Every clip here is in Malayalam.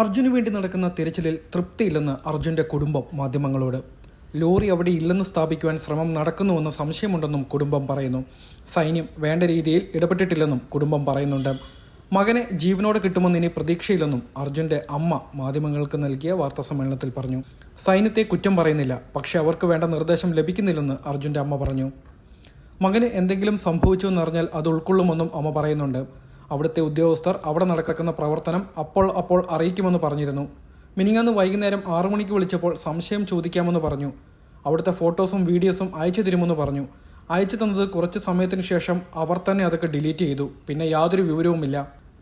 അർജുന് വേണ്ടി നടക്കുന്ന തിരച്ചിലിൽ തൃപ്തിയില്ലെന്ന് അർജുന്റെ കുടുംബം മാധ്യമങ്ങളോട്. ലോറി അവിടെ ഇല്ലെന്ന് സ്ഥാപിക്കുവാൻ ശ്രമം നടക്കുന്നുവെന്ന് സംശയമുണ്ടെന്നും കുടുംബം പറയുന്നു. സൈന്യം വേണ്ട രീതിയിൽ ഇടപെട്ടിട്ടില്ലെന്നും കുടുംബം പറയുന്നുണ്ട്. മകനെ ജീവനോടെ കിട്ടുമെന്ന് ഇനി പ്രതീക്ഷയില്ലെന്നും അർജുന്റെ അമ്മ മാധ്യമങ്ങൾക്ക് നൽകിയ വാർത്താ സമ്മേളനത്തിൽ പറഞ്ഞു. സൈന്യത്തെ കുറ്റം പറയുന്നില്ല പക്ഷേ അവർക്ക് വേണ്ട നിർദ്ദേശം ലഭിക്കുന്നില്ലെന്ന് അർജുന്റെ അമ്മ പറഞ്ഞു. മകന് എന്തെങ്കിലും സംഭവിച്ചു എന്നറിഞ്ഞാൽ അത് ഉൾക്കൊള്ളുമെന്നും അമ്മ പറയുന്നുണ്ട്. അവിടുത്തെ ഉദ്യോഗസ്ഥർ അവിടെ നടക്കുന്ന പ്രവർത്തനം അപ്പോൾ അപ്പോൾ അറിയിക്കുമെന്ന് പറഞ്ഞിരുന്നു. മിനിങ്ങാന്ന് വൈകുന്നേരം ആറു മണിക്ക് വിളിച്ചപ്പോൾ സംശയം ചോദിക്കാമെന്ന് പറഞ്ഞു. അവിടുത്തെ ഫോട്ടോസും വീഡിയോസും അയച്ചു തരുമെന്ന് പറഞ്ഞു. അയച്ചു തന്നത് കുറച്ച് സമയത്തിന് ശേഷം അവർ തന്നെ അതൊക്കെ ഡിലീറ്റ് ചെയ്തു. പിന്നെ യാതൊരു വിവരവുമില്ല.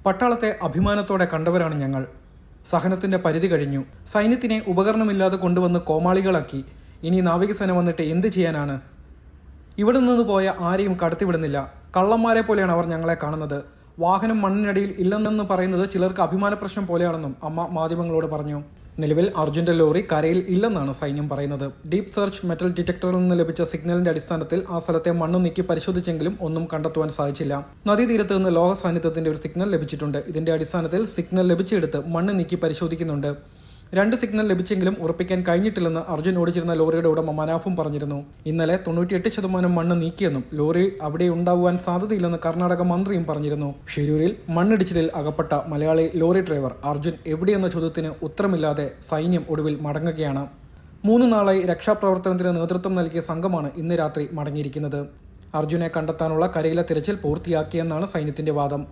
പട്ടാളത്തെ അഭിമാനത്തോടെ കണ്ടവരാണ് ഞങ്ങൾ. സഹനത്തിന്റെ പരിധി കഴിഞ്ഞു. സൈന്യത്തിനെ ഉപകരണമില്ലാതെ കൊണ്ടുവന്ന് കോമാളികളാക്കി. ഇനി നാവികസേന വന്നിട്ട് എന്ത് ചെയ്യാനാണ്? ഇവിടെ നിന്ന് പോയ ആരെയും കടത്തിവിടുന്നില്ല. കള്ളന്മാരെ പോലെയാണ് അവർ ഞങ്ങളെ കാണുന്നത്. വാഹനം മണ്ണിനടിയിൽ ഇല്ലെന്ന് പറയുന്നത് ചിലർക്ക് അഭിമാന പ്രശ്നം പോലെയാണെന്നും അമ്മ മാധ്യമങ്ങളോട് പറഞ്ഞു. നിലവിൽ അർജുന്റെ ലോറി കരയിൽ ഇല്ലെന്നാണ് സൈന്യം പറയുന്നത്. ഡീപ് സെർച്ച് മെറ്റൽ ഡിറ്റക്ടറിൽ നിന്ന് ലഭിച്ച സിഗ്നലിന്റെ അടിസ്ഥാനത്തിൽ ആ സ്ഥലത്തെ മണ്ണ് നീക്കി പരിശോധിച്ചെങ്കിലും ഒന്നും കണ്ടെത്തുവാൻ സാധിച്ചില്ല. നദീതീരത്ത് നിന്ന് ലോക സാന്നിധ്യത്തിന്റെ ഒരു സിഗ്നൽ ലഭിച്ചിട്ടുണ്ട്. ഇതിന്റെ അടിസ്ഥാനത്തിൽ സിഗ്നൽ ലഭിച്ചെടുത്ത് മണ്ണ് നീക്കി പരിശോധിക്കുന്നുണ്ട്. രണ്ട് സിഗ്നൽ ലഭിച്ചെങ്കിലും ഉറപ്പിക്കാൻ കഴിഞ്ഞിട്ടില്ലെന്ന് അർജുൻ ഓടിച്ചിരുന്ന ലോറിയുടെ ഉടമ മനാഫും പറഞ്ഞിരുന്നു. ഇന്നലെ തൊണ്ണൂറ്റിയെട്ട് ശതമാനം മണ്ണ് നീക്കിയെന്നും ലോറി അവിടെ ഉണ്ടാവുവാൻ സാധ്യതയില്ലെന്ന് കർണാടക മന്ത്രിയും പറഞ്ഞിരുന്നു. ഷിരൂരിൽ മണ്ണിടിച്ചിലിൽ അകപ്പെട്ട മലയാളി ലോറി ഡ്രൈവർ അർജുൻ എവിടെയെന്ന ചോദ്യത്തിന് ഉത്തരമില്ലാതെ സൈന്യം ഒടുവിൽ മടങ്ങുകയാണ്. മൂന്ന് നാളായി രക്ഷാപ്രവർത്തനത്തിന് നേതൃത്വം നൽകിയ സംഘമാണ് ഇന്ന് രാത്രി മടങ്ങിയിരിക്കുന്നത്. അർജുനെ കണ്ടെത്താനുള്ള കരയിലെ തിരച്ചിൽ പൂർത്തിയാക്കിയെന്നാണ് സൈന്യത്തിന്റെ വാദം.